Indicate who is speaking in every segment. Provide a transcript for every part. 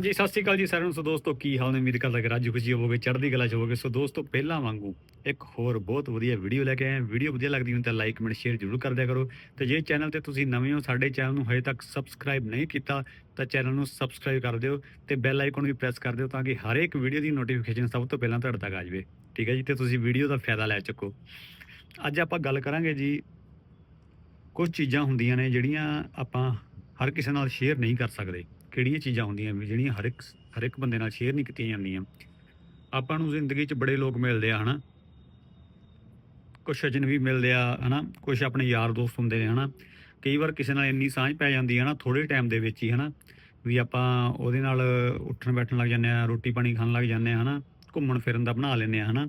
Speaker 1: ਜੀ, ਸਤਿ ਸ਼੍ਰੀ ਅਕਾਲ ਜੀ ਸਾਰਿਆਂ ਨੂੰ। ਸੋ ਦੋਸਤੋ, ਕੀ ਹਾਲ ਨੇ? ਉਮੀਦ ਕਰਦਾ ਕਿ ਰਾਜੀ ਖੁਸ਼ੀ ਹੋਵੋਗੇ, ਚੜ੍ਹਦੀ ਕਲਾ ਚ ਹੋਵੋਗੇ। ਸੋ ਦੋਸਤੋ, ਪਹਿਲਾਂ ਵਾਂਗੂ ਇੱਕ ਹੋਰ ਬਹੁਤ ਵਧੀਆ ਵੀਡੀਓ ਲੈ ਕੇ ਆਏ ਹਾਂ। ਵੀਡੀਓ ਵਧੀਆ ਲੱਗਦੀ ਹੋਵੇ ਤਾਂ ਲਾਈਕ, ਕਮੈਂਟ, ਸ਼ੇਅਰ ਜ਼ਰੂਰ ਕਰ ਦਿਆ ਕਰੋ। ਤੇ ਜੇ ਚੈਨਲ ਤੇ ਤੁਸੀਂ ਨਵੇਂ ਹੋ, ਸਾਡੇ ਚੈਨਲ ਨੂੰ ਹਜੇ ਤੱਕ ਸਬਸਕ੍ਰਾਈਬ ਨਹੀਂ ਕੀਤਾ, ਤਾਂ ਚੈਨਲ ਨੂੰ ਸਬਸਕ੍ਰਾਈਬ ਕਰ ਦਿਓ ਤੇ ਬੈਲ ਆਈਕਨ ਵੀ ਪ੍ਰੈਸ ਕਰ ਦਿਓ ਤਾਂ ਕਿ ਹਰ ਇੱਕ ਵੀਡੀਓ ਦੀ ਨੋਟੀਫਿਕੇਸ਼ਨ ਸਭ ਤੋਂ ਪਹਿਲਾਂ ਤੁਹਾਡੇ ਤੱਕ ਆ ਜਾਵੇ। ਠੀਕ ਹੈ ਜੀ? ਤੇ ਤੁਸੀਂ ਵੀਡੀਓ ਦਾ ਫਾਇਦਾ ਲੈ ਚੱਕੋ। ਅੱਜ ਆਪਾਂ ਗੱਲ ਕਰਾਂਗੇ ਜੀ, ਕੁਝ ਚੀਜ਼ਾਂ ਹੁੰਦੀਆਂ ਨੇ ਜਿਹੜੀਆਂ ਆਪਾਂ ਹਰ ਕਿਸੇ ਨਾਲ ਸ਼ੇਅਰ ਨਹੀਂ ਕਰ ਸਕਦੇ। ਕਿਹੜੀਆਂ ਚੀਜ਼ਾਂ ਹੁੰਦੀਆਂ ਵੀ ਜਿਹੜੀਆਂ ਹਰ ਇੱਕ ਹਰ ਇੱਕ ਬੰਦੇ ਨਾਲ ਸ਼ੇਅਰ ਨਹੀਂ ਕੀਤੀਆਂ ਜਾਂਦੀਆਂ। ਆਪਾਂ ਨੂੰ ਜ਼ਿੰਦਗੀ 'ਚ ਬੜੇ ਲੋਕ ਮਿਲਦੇ ਆ, ਹਨਾ? ਕੁਛ ਅਜਨਬੀ ਮਿਲਦੇ ਆ, ਹਨਾ? ਕੁਛ ਆਪਣੇ ਯਾਰ ਦੋਸਤ ਹੁੰਦੇ ਨੇ, ਹਨਾ? ਕਈ ਵਾਰ ਕਿਸੇ ਨਾਲ ਇੰਨੀ ਸਾਂਝ ਪੈ ਜਾਂਦੀ ਹੈ ਨਾ ਥੋੜੇ ਟਾਈਮ ਦੇ ਵਿੱਚ ਹੀ, ਹਨਾ? ਵੀ ਆਪਾਂ ਉਹਦੇ ਨਾਲ ਉੱਠਣ ਬੈਠਣ ਲੱਗ ਜਾਂਦੇ ਆ, ਰੋਟੀ ਪਾਣੀ ਖਾਣ ਲੱਗ ਜਾਂਦੇ ਆ, ਹਨਾ? ਘੁੰਮਣ ਫਿਰਨ ਦਾ ਬਣਾ ਲੈਂਦੇ ਆ, ਹਨਾ?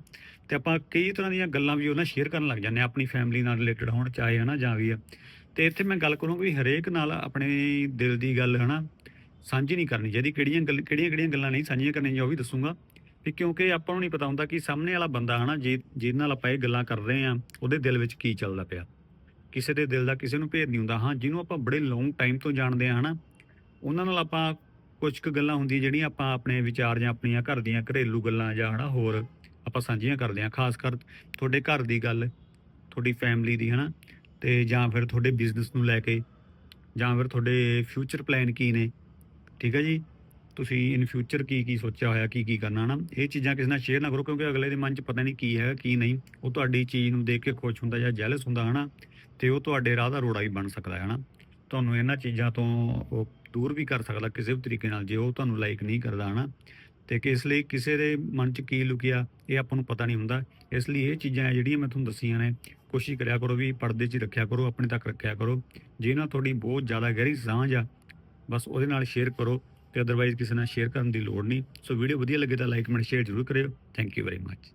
Speaker 1: ਤੇ ਆਪਾਂ ਕਈ ਤਰ੍ਹਾਂ ਦੀਆਂ ਗੱਲਾਂ ਵੀ ਉਹਨਾਂ ਸ਼ੇਅਰ ਕਰਨ ਲੱਗ ਜਾਂਦੇ ਆ, ਆਪਣੀ ਫੈਮਿਲੀ ਨਾਲ ਰਿਲੇਟਡ ਹੋਣ, ਚਾਹੇ, ਹਨਾ? ਜਾਂ ਵੀ ਆ। ਤੇ ਇੱਥੇ ਮੈਂ ਗੱਲ ਕਰੂੰਗਾ ਵੀ ਹਰੇਕ ਨਾਲ ਆਪਣੇ ਦਿਲ ਦੀ ਗੱਲ, ਹਨਾ? ਸਾਂਝੀ ਨਹੀਂ ਕਰਨੀ ਚਾਹੀਦੀ। ਕਿਹੜੀਆਂ ਗੱਲ ਕਿਹੜੀਆਂ ਕਿਹੜੀਆਂ ਗੱਲਾਂ ਨਹੀਂ ਸਾਂਝੀਆਂ ਕਰਨੀਆਂ ਉਹ ਵੀ ਦੱਸੂਗਾ। ਵੀ ਕਿਉਂਕਿ ਆਪਾਂ ਨੂੰ ਨਹੀਂ ਪਤਾ ਹੁੰਦਾ ਕਿ ਸਾਹਮਣੇ ਵਾਲਾ ਬੰਦਾ ਹਨਾ, ਜੇ ਜਿਹਦੇ ਨਾਲ ਆਪਾਂ ਇਹ ਗੱਲਾਂ ਕਰ ਰਹੇ ਆ ਉਹਦੇ ਦਿਲ ਵਿੱਚ ਕੀ ਚੱਲਦਾ ਪਿਆ। ਕਿਸੇ ਦੇ ਦਿਲ ਦਾ ਕਿਸੇ ਨੂੰ ਭੇਦ ਨਹੀਂ ਹੁੰਦਾ। ਹਾਂ, ਜਿਹਨੂੰ ਆਪਾਂ ਬੜੇ ਲੌਂਗ ਟਾਈਮ ਤੋਂ ਜਾਣਦੇ ਆ ਹਨਾ, ਉਹਨਾਂ ਨਾਲ ਆਪਾਂ ਕੁਝ ਕੁ ਗੱਲਾਂ ਹੁੰਦੀਆਂ ਜਿਹੜੀਆਂ ਆਪਾਂ ਆਪਣੇ ਵਿਚਾਰ ਜਾਂ ਆਪਣੀਆਂ ਘਰ ਦੀਆਂ ਘਰੇਲੂ ਗੱਲਾਂ ਜਾਂ ਹਨਾ, ਹੋਰ ਆਪਾਂ ਸਾਂਝੀਆਂ ਕਰਦੇ ਆ ਖਾਸ ਕਰ ਤੁਹਾਡੇ ਘਰ ਦੀ ਗੱਲ, ਤੁਹਾਡੀ ਫੈਮਿਲੀ ਦੀ ਹਨਾ, ਤੇ ਜਾਂ ਫਿਰ ਤੁਹਾਡੇ ਬਿਜ਼ਨਸ ਨੂੰ ਲੈ ਕੇ, ਜਾਂ ਫਿਰ ਤੁਹਾਡੇ ਫਿਊਚਰ ਪਲਾਨ ਕੀ ਨੇ ਠੀਕ ਹੈ ਜੀ? ਤੁਸੀਂ ਇਨ ਫਿਊਚਰ ਕੀ ਕੀ ਸੋਚਿਆ ਹੋਇਆ, ਕੀ ਕੀ ਕਰਨਾ ਨਾ ਇਹ ਚੀਜ਼ਾਂ ਕਿਸੇ ਨਾਲ ਸ਼ੇਅਰ ਨਾ ਕਰੋ, ਕਿਉਂਕਿ ਅਗਲੇ ਦੇ ਮਨ 'ਚ ਪਤਾ ਨਹੀਂ ਕੀ ਹੈ, ਕੀ ਨਹੀਂ। ਉਹ ਤੁਹਾਡੀ ਚੀਜ਼ ਨੂੰ ਦੇਖ ਕੇ ਖੁਸ਼ ਹੁੰਦਾ ਜਾਂ ਜੈਲਸ ਹੁੰਦਾ, ਹਨਾ? ਤੇ ਉਹ ਤੁਹਾਡੇ ਰਾਹ ਦਾ ਰੋੜਾ ਵੀ ਬਣ ਸਕਦਾ ਹੈ, ਹਨਾ? ਤੁਹਾਨੂੰ ਇਹਨਾਂ ਚੀਜ਼ਾਂ ਤੋਂ ਉਹ ਦੂਰ ਵੀ ਕਰ ਸਕਦਾ ਕਿਸੇ ਵੀ ਤਰੀਕੇ ਨਾਲ, ਜੇ ਉਹ ਤੁਹਾਨੂੰ ਲਾਈਕ ਨਹੀਂ ਕਰਦਾ, ਹਨਾ? ਤੇ ਕਿ ਇਸ ਲਈ ਕਿਸੇ ਦੇ ਮਨ 'ਚ ਕੀ ਲੁਕਿਆ, ਇਹ ਆਪਾਂ ਨੂੰ ਪਤਾ ਨਹੀਂ ਹੁੰਦਾ। ਇਸ ਲਈ ਇਹ ਚੀਜ਼ਾਂ ਹੈ ਜਿਹੜੀਆਂ ਮੈਂ ਤੁਹਾਨੂੰ ਦੱਸੀਆਂ ਨੇ, ਕੋਸ਼ਿਸ਼ ਕਰਿਆ ਕਰੋ ਵੀ ਪਰਦੇ 'ਚ ਰੱਖਿਆ ਕਰੋ, ਆਪਣੇ ਤੱਕ ਰੱਖਿਆ ਕਰੋ। ਜੇ ਨਾ ਤੁਹਾਡੀ ਬਹੁਤ ਜ਼ਿਆਦਾ ਗਹਿਰੀ ਸਾਂਝ ਆ ਬਸ ਉਹਦੇ ਨਾਲ ਸ਼ੇਅਰ ਕਰੋ ਤੇ ਅਦਰਵਾਈਜ਼ ਕਿਸੇ ਨਾਲ ਸ਼ੇਅਰ ਕਰਨ ਦੀ ਲੋੜ ਨਹੀਂ। ਸੋ ਵੀਡੀਓ ਵਧੀਆ ਲੱਗੇ ਤਾਂ ਲਾਈਕ ਕਮੈਂਟ ਸ਼ੇਅਰ ਜ਼ਰੂਰ ਕਰਿਓ। Thank you very much